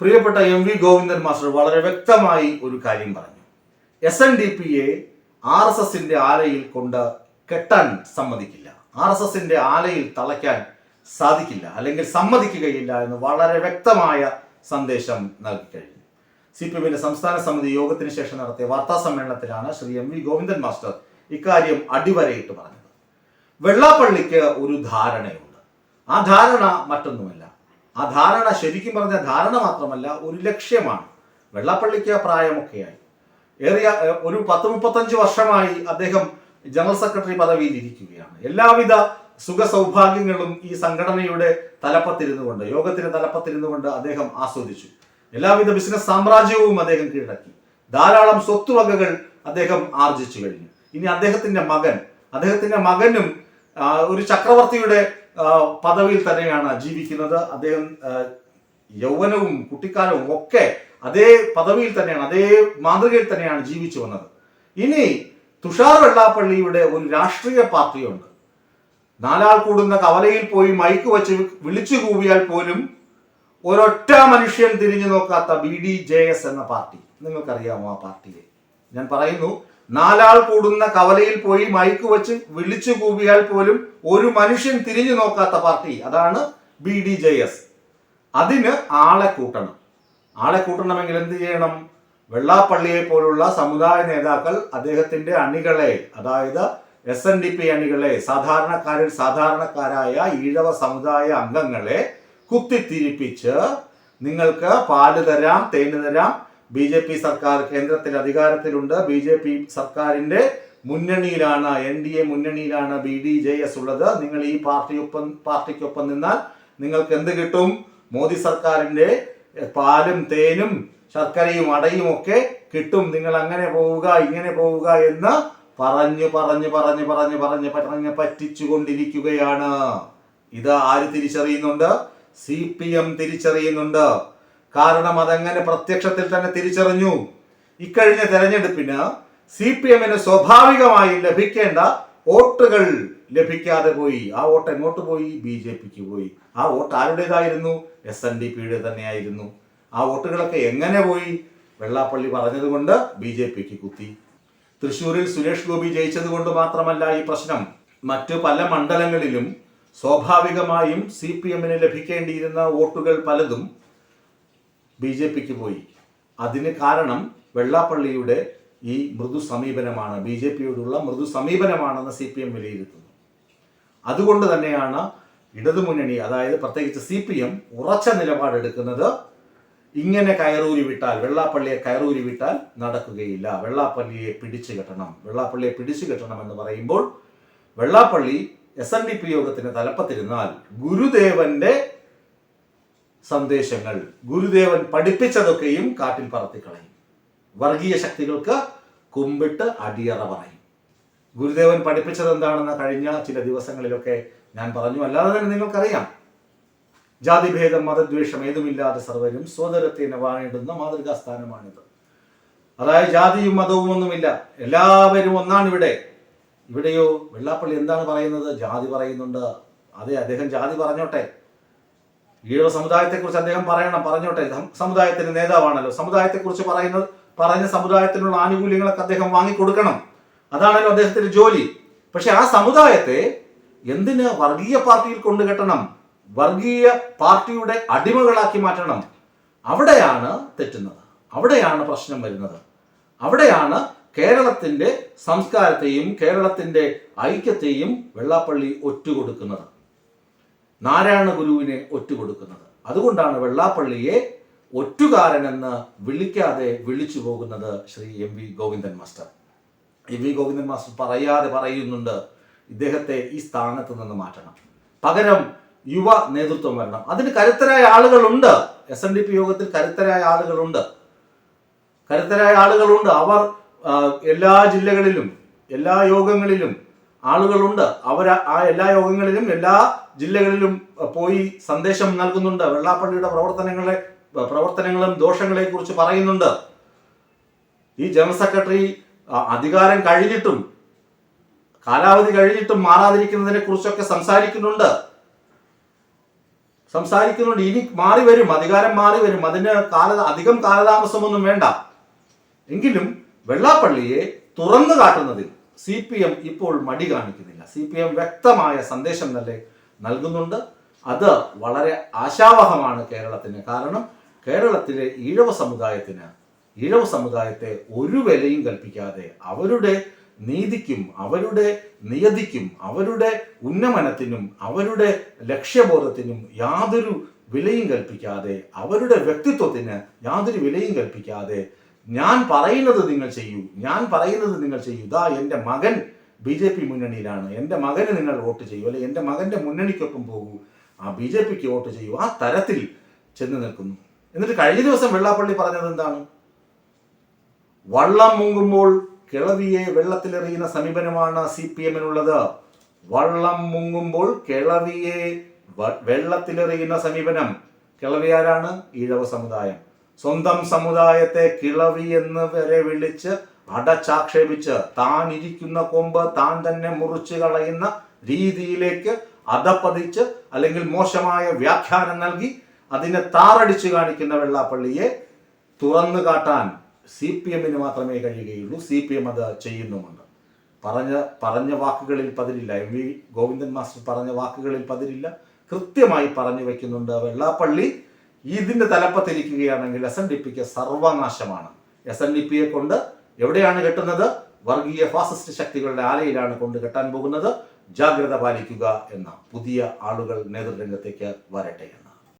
പ്രിയപ്പെട്ട M V Govindan master വളരെ വ്യക്തമായി ഒരു കാര്യം പറഞ്ഞു. എസ് എൻ ഡി പിയെ ആർ എസ് എസിന്റെ ആലയിൽ കൊണ്ട് കെട്ടാൻ സമ്മതിക്കില്ല. ആർ എസ് എസിന്റെ ആലയിൽ തളയ്ക്കാൻ സാധിക്കില്ല അല്ലെങ്കിൽ സമ്മതിക്കുകയില്ല എന്ന് വളരെ വ്യക്തമായ സന്ദേശം നൽകി കഴിഞ്ഞു. സി പി എമ്മിന്റെ സംസ്ഥാന സമിതി യോഗത്തിന് ശേഷം നടത്തിയ വാർത്താ സമ്മേളനത്തിലാണ് Shri M V Govindan master ഇക്കാര്യം അടിവരയിട്ട് പറഞ്ഞത്. വെള്ളാപ്പള്ളിക്ക് ഒരു ധാരണയുണ്ട്. ആ ധാരണ മറ്റൊന്നുമല്ല. ആ ധാരണ ശരിക്കും പറഞ്ഞ ധാരണ മാത്രമല്ല ഒരു ലക്ഷ്യമാണ്. വെള്ളാപ്പള്ളിക്ക് പ്രായമൊക്കെയായി. ഏറിയ ഒരു പത്ത് മുപ്പത്തഞ്ച് വർഷമായി അദ്ദേഹം ജനറൽ സെക്രട്ടറി പദവിയിൽ ഇരിക്കുകയാണ് എല്ലാവിധ സുഖ സൗഭാഗ്യങ്ങളും ഈ സംഘടനയുടെ തലപ്പത്തിരുന്നു കൊണ്ട് യോഗത്തിന്റെ തലപ്പത്തിരുന്നു കൊണ്ട് അദ്ദേഹം ആസ്വദിച്ചു. എല്ലാവിധ ബിസിനസ് സാമ്രാജ്യവും അദ്ദേഹം കീഴടക്കി. ധാരാളം സ്വത്തുവകകൾ അദ്ദേഹം ആർജിച്ചു കഴിഞ്ഞു. ഇനി അദ്ദേഹത്തിന്റെ മകൻ അദ്ദേഹത്തിന്റെ മകനും ഒരു ചക്രവർത്തിയുടെ പദവിയിൽ തന്നെയാണ് ജീവിക്കുന്നത്. അദ്ദേഹം യൗവനവും കുട്ടിക്കാലവും ഒക്കെ അതേ പദവിയിൽ തന്നെയാണ് അതേ മാതൃകയിൽ തന്നെയാണ് ജീവിച്ചു വന്നത്. ഇനി തുഷാർ വെള്ളാപ്പള്ളിയുടെ ഒരു രാഷ്ട്രീയ പാർട്ടിയുണ്ട്. നാലാൾ കൂടുന്ന കവലയിൽ പോയി മൈക്ക് വെച്ച് വിളിച്ചു കൂവിയാൽ പോലും ഒരൊറ്റ മനുഷ്യൻ തിരിഞ്ഞു നോക്കാത്ത ബി ഡി ജെ എസ് എന്ന പാർട്ടി. നിങ്ങൾക്കറിയാമോ ആ പാർട്ടിയെ? ഞാൻ പറയുന്നു നാലാൾ കൂടുന്ന കവലയിൽ പോയി മൈക്ക് വെച്ച് വിളിച്ചു കൂവിയാൽ പോലും ഒരു മനുഷ്യൻ തിരിഞ്ഞു നോക്കാത്ത പാർട്ടി. അതാണ് ബി ഡി ജെ എസ് അതിന് ആളെ കൂട്ടണം. ആളെ കൂട്ടണമെങ്കിൽ എന്ത് ചെയ്യണം? വെള്ളാപ്പള്ളിയെ പോലുള്ള സമുദായ നേതാക്കൾ അദ്ദേഹത്തിന്റെ അണികളെ അതായത് എസ് എൻ ഡി പി അണികളെ സാധാരണക്കാരിൽ സാധാരണക്കാരായ ഈഴവ സമുദായ അംഗങ്ങളെ കുത്തിത്തിരിപ്പിച്ച് നിങ്ങൾക്ക് പാൽ തരാം തേന് തരാം ബി ജെ പി സർക്കാർ കേന്ദ്രത്തിൽ അധികാരത്തിലുണ്ട്. ബി ജെ പി സർക്കാരിന്റെ മുന്നണിയിലാണ് എൻ ഡി എ മുന്നണിയിലാണ് ബി ഡി ജെ എസ് ഉള്ളത്. നിങ്ങൾ ഈ പാർട്ടിയൊപ്പം പാർട്ടിക്കൊപ്പം നിന്നാൽ നിങ്ങൾക്ക് എന്ത് കിട്ടും? മോദി സർക്കാരിന്റെ പാലും തേനും ശർക്കരയും അടയും ഒക്കെ കിട്ടും. നിങ്ങൾ അങ്ങനെ പോവുക ഇങ്ങനെ പോവുക എന്ന് പറഞ്ഞു പറഞ്ഞു പറഞ്ഞു പറഞ്ഞു പറഞ്ഞു പറഞ്ഞ് പറ്റിച്ചുകൊണ്ടിരിക്കുകയാണ്. ഇത് ആര് തിരിച്ചറിയുന്നുണ്ട്? സി പി എം തിരിച്ചറിയുന്നുണ്ട്. കാരണം അതങ്ങനെ പ്രത്യക്ഷത്തിൽ തന്നെ തിരിച്ചറിഞ്ഞു. ഇക്കഴിഞ്ഞ തെരഞ്ഞെടുപ്പിന് സി പി എമ്മിന് സ്വാഭാവികമായി ലഭിക്കേണ്ട വോട്ടുകൾ ലഭിക്കാതെ പോയി. ആ വോട്ട് എങ്ങോട്ട് പോയി? ബി ജെ പിക്ക് പോയി. ആ വോട്ട് ആരുടേതായിരുന്നു? എസ് എൻ ഡി പിയുടെ തന്നെയായിരുന്നു. ആ വോട്ടുകളൊക്കെ എങ്ങനെ പോയി? വെള്ളാപ്പള്ളി പറഞ്ഞതുകൊണ്ട് ബി ജെ പിക്ക് കുത്തി. തൃശൂരിൽ സുരേഷ് ഗോപി ജയിച്ചത് കൊണ്ട് മാത്രമല്ല ഈ പ്രശ്നം. മറ്റു പല മണ്ഡലങ്ങളിലും സ്വാഭാവികമായും സി പി എമ്മിന് ലഭിക്കേണ്ടിയിരുന്ന വോട്ടുകൾ പലതും ബി ജെ പിക്ക് പോയി. അതിന് കാരണം വെള്ളാപ്പള്ളിയുടെ ഈ മൃദു സമീപനമാണ്. ബി ജെ പിയോടുള്ള മൃദു സമീപനമാണെന്ന് സി പി എം വിലയിരുത്തുന്നു. അതുകൊണ്ട് തന്നെയാണ് ഇടതുമുന്നണി അതായത് പ്രത്യേകിച്ച് സി പി എം ഉറച്ച നിലപാടെടുക്കുന്നത് ഇങ്ങനെ കയറൂരി വിട്ടാൽ വെള്ളാപ്പള്ളിയെ കയറൂരി വിട്ടാൽ നടക്കുകയില്ല. വെള്ളാപ്പള്ളിയെ പിടിച്ചു കെട്ടണം. വെള്ളാപ്പള്ളിയെ പിടിച്ചു കെട്ടണം എന്ന് പറയുമ്പോൾ Vellappally S N D P യോഗത്തിന് തലപ്പത്തിരുന്നാൽ ഗുരുദേവന്റെ സന്ദേശങ്ങൾ ഗുരുദേവൻ പഠിപ്പിച്ചതൊക്കെയും കാറ്റിൽ പറത്തിക്കളയും. വർഗീയ ശക്തികൾക്ക് കുമ്പിട്ട് അടിയറ പറയും. ഗുരുദേവൻ പഠിപ്പിച്ചത് എന്താണെന്ന് കഴിഞ്ഞ ചില ദിവസങ്ങളിലൊക്കെ ഞാൻ പറഞ്ഞു. അല്ലാതെ തന്നെ നിങ്ങൾക്കറിയാം. ജാതിഭേദം മതദ്വേഷം ഏതുമില്ലാതെ സർവരും സ്വതരത്തിന് മാതൃകാ സ്ഥാനമാണിത് അതായത് ജാതിയും മതവും ഒന്നുമില്ല. എല്ലാവരും ഒന്നാണ് ഇവിടെ ഇവിടെയോ വെള്ളാപ്പള്ളി എന്താണ് പറയുന്നത്? ജാതി പറയുന്നുണ്ട്. അതെ അദ്ദേഹം ജാതി പറഞ്ഞോട്ടെ. ഈഴവ സമുദായത്തെക്കുറിച്ച് അദ്ദേഹം പറയണം പറഞ്ഞോട്ടെ. സമുദായത്തിന്റെ നേതാവാണല്ലോ. സമുദായത്തെക്കുറിച്ച് പറയുന്നത് പറഞ്ഞ സമുദായത്തിനുള്ള ആനുകൂല്യങ്ങളൊക്കെ അദ്ദേഹം വാങ്ങിക്കൊടുക്കണം. അതാണല്ലോ അദ്ദേഹത്തിന്റെ ജോലി. പക്ഷെ ആ സമുദായത്തെ എന്തിന് വർഗീയ പാർട്ടിയിൽ കൊണ്ടുകെട്ടണം? വർഗീയ പാർട്ടിയുടെ അടിമകളാക്കി മാറ്റണം. അവിടെയാണ് തെറ്റുന്നത്. അവിടെയാണ് പ്രശ്നം വരുന്നത്. അവിടെയാണ് കേരളത്തിന്റെ സംസ്കാരത്തെയും കേരളത്തിന്റെ ഐക്യത്തെയും വെള്ളാപ്പള്ളി ഒറ്റുകൊടുക്കുന്നത്. നാരായണ ഗുരുവിനെ ഒറ്റുകൊടുക്കുന്നത്. അതുകൊണ്ടാണ് വെള്ളാപ്പള്ളിയെ ഒറ്റുകാരനെന്ന് വിളിക്കാതെ വിളിച്ചു പോകുന്നത് Shri M V Govindan master. M V Govindan master പറയാതെ പറയുന്നുണ്ട് ഇദ്ദേഹത്തെ ഈ സ്ഥാനത്ത് നിന്ന് മാറ്റണം. പകരം യുവ നേതൃത്വം വരണം. അതിന് കരുത്തരായ ആളുകളുണ്ട്. എസ് എൻ ഡി പി യോഗത്തിൽ കരുത്തരായ ആളുകളുണ്ട്. കരുത്തരായ ആളുകളുണ്ട്. അവർ എല്ലാ ജില്ലകളിലും എല്ലാ യോഗങ്ങളിലും ആളുകളുണ്ട്. അവർ ആ എല്ലാ യോഗങ്ങളിലും എല്ലാ ജില്ലകളിലും പോയി സന്ദേശം നൽകുന്നുണ്ട്. വെള്ളാപ്പള്ളിയുടെ പ്രവർത്തനങ്ങളെ പ്രവർത്തനങ്ങളും ദോഷങ്ങളെ കുറിച്ച് പറയുന്നുണ്ട്. ഈ ജനറൽ സെക്രട്ടറി അധികാരം കഴിഞ്ഞിട്ടും കാലാവധി കഴിഞ്ഞിട്ടും മാറാതിരിക്കുന്നതിനെ കുറിച്ചൊക്കെ സംസാരിക്കുന്നുണ്ട്. സംസാരിക്കുന്നുണ്ട്. ഇനി മാറി വരും അധികാരം മാറി വരും. അതിന് കാല അധികം കാലതാമസമൊന്നും വേണ്ട. എങ്കിലും വെള്ളാപ്പള്ളിയെ തുറന്നു കാട്ടുന്നതിൽ സി പി എം ഇപ്പോൾ മടി കാണിക്കുന്നില്ല. സി പി എം വ്യക്തമായ സന്ദേശം തന്നെ നൽകുന്നുണ്ട്. അത് വളരെ ആശാവഹമാണ് കേരളത്തിന്. കാരണം കേരളത്തിലെ ഈഴവ സമുദായത്തിന് ഈഴവ സമുദായത്തെ ഒരു വിലയും കൽപ്പിക്കാതെ അവരുടെ നീതിക്കും അവരുടെ നിയതിക്കും അവരുടെ ഉന്നമനത്തിനും അവരുടെ ലക്ഷ്യബോധത്തിനും യാതൊരു വിലയും കൽപ്പിക്കാതെ അവരുടെ വ്യക്തിത്വത്തിന് യാതൊരു വിലയും കൽപ്പിക്കാതെ ഞാൻ പറയുന്നത് നിങ്ങൾ ചെയ്യൂ. ഞാൻ പറയുന്നത് നിങ്ങൾ ചെയ്യൂ. ഇതാ എന്റെ മകൻ ബി ജെ പി മുന്നണിയിലാണ്. എന്റെ മകന് നിങ്ങൾ വോട്ട് ചെയ്യൂ. അല്ലെ എന്റെ മകന്റെ മുന്നണിക്കൊപ്പം പോകൂ. ആ ബി ജെ പിക്ക് വോട്ട് ചെയ്യൂ. ആ തരത്തിൽ ചെന്ന് നിൽക്കുന്നു. എന്നിട്ട് കഴിഞ്ഞ ദിവസം വെള്ളാപ്പള്ളി പറഞ്ഞത് എന്താണ്? വള്ളം മുങ്ങുമ്പോൾ കിളവിയെ വെള്ളത്തിലെറിയുന്ന സമീപനമാണ് സി പി എമ്മിനുള്ളത്. വള്ളം മുങ്ങുമ്പോൾ കിളവിയെ വെള്ളത്തിലെറിയുന്ന സമീപനം. കിളവി ആരാണ്? ഈഴവ സമുദായം. സ്വന്തം സമുദായത്തെ കിളവി എന്ന് വരെ വിളിച്ച് അടച്ചാക്ഷേപിച്ച് താൻ ഇരിക്കുന്ന കൊമ്പ് താൻ തന്നെ മുറിച്ചു കളയുന്ന രീതിയിലേക്ക് അധപ്പതിച്ച് അല്ലെങ്കിൽ മോശമായ വ്യാഖ്യാനം നൽകി അതിനെ താറടിച്ചു കാണിക്കുന്ന വെള്ളാപ്പള്ളിയെ തുറന്നു കാട്ടാൻ സി പി എമ്മിന് മാത്രമേ കഴിയുകയുള്ളൂ. സി പി എം അത് ചെയ്യുന്നുമുണ്ട്. പറഞ്ഞ പറഞ്ഞ വാക്കുകളിൽ പതിരില്ല. എം വി ഗോവിന്ദൻ മാസ്റ്റർ പറഞ്ഞ വാക്കുകളിൽ പതിരില്ല. കൃത്യമായി പറഞ്ഞു വെക്കുന്നുണ്ട് വെള്ളാപ്പള്ളി. ഇതിന്റെ തലപ്പത്തിരിക്കുകയാണെങ്കിൽ എസ് എൻ ഡി പിക്ക് സർവനാശമാണ്. എസ് എൻ ഡി പിയെ കൊണ്ട് എവിടെയാണ് കെട്ടുന്നത്? വർഗീയ ഫാസിസ്റ്റ് ശക്തികളുടെ ആലയിലാണ് കൊണ്ട് കെട്ടാൻ പോകുന്നത്. ജാഗ്രത പാലിക്കുക എന്ന പുതിയ ആളുകൾ നേതൃരംഗത്തേക്ക് വരട്ടെ എന്ന്.